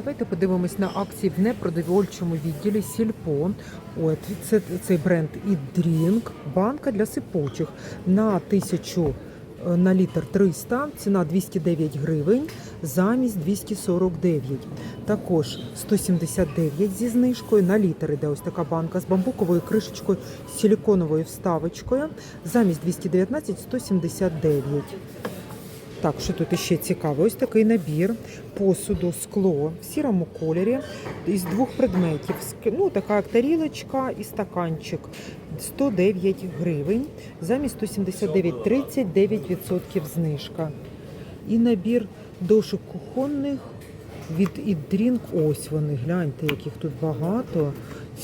Давайте подивимось на акції в непродовольчому відділі Сільпо. От це цей бренд Ідрінк, банка для сипучих на тисячу е, на літр 300, ціна 209 гривень, замість 249. Також 179 зі знижкою на літр іде ось така банка з бамбуковою кришечкою, з силіконовою вставочкою, замість 219 179. Так, що тут ще цікаво? Ось такий набір посуду, скло в сірому кольорі із двох предметів. Ну, така тарілочка і стаканчик. 109 гривень, замість 179 39% знижка. І набір дошок кухонних від Ідрінк. Ось вони, гляньте, яких тут багато.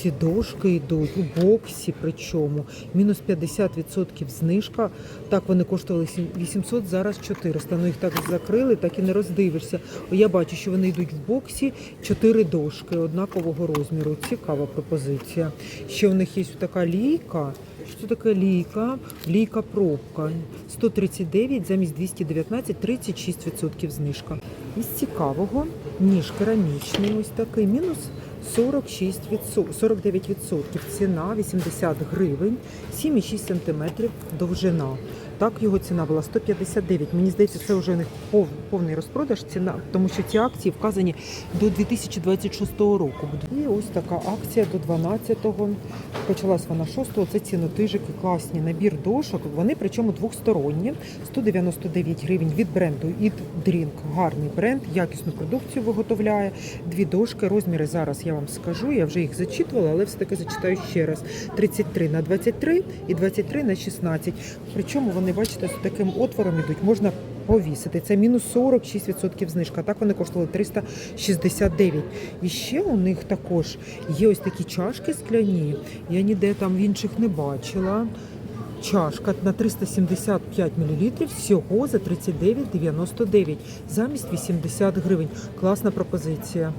Ці дошки йдуть у боксі, причому мінус 50% знижка. Так вони коштували сім- 800, зараз 400. Ну їх так закрили, так і не роздивишся. Я бачу, що вони йдуть в боксі, 4 дошки однакового розміру. Цікава пропозиція. Ще у них є така лійка. Що таке лійка? Лійка пробка. 139 замість 219, 36% знижка. Із цікавого ніж керамічний, ось такий, мінус 46 49%. Ціна 80 гривень, 7,6 см довжина. Так, його ціна була 159. Мені здається, це вже у повний розпродаж ціна, тому що ці акції вказані до 2026 року. І ось така акція до 12-го. Почалась вона 6-го. Це цінотижики, класні набір дошок. Вони причому двохсторонні. 199 гривень від бренду Eat Drink. Гарний бренд, якісну продукцію виготовляє. Дві дошки. Розміри зараз я вам скажу. Я вже їх зачитувала, але все таки зачитаю ще раз. 33 на 23 і 23 на 16. Причому вони, бачите, з таким отвором ідуть. Можна повісити. Це мінус 46% знижка. Так вони коштували 369. І ще у них також є ось такі чашки скляні. Я ніде там в інших не бачила. Чашка на 375 мл всього за 39,99 замість 80 гривень. Класна пропозиція.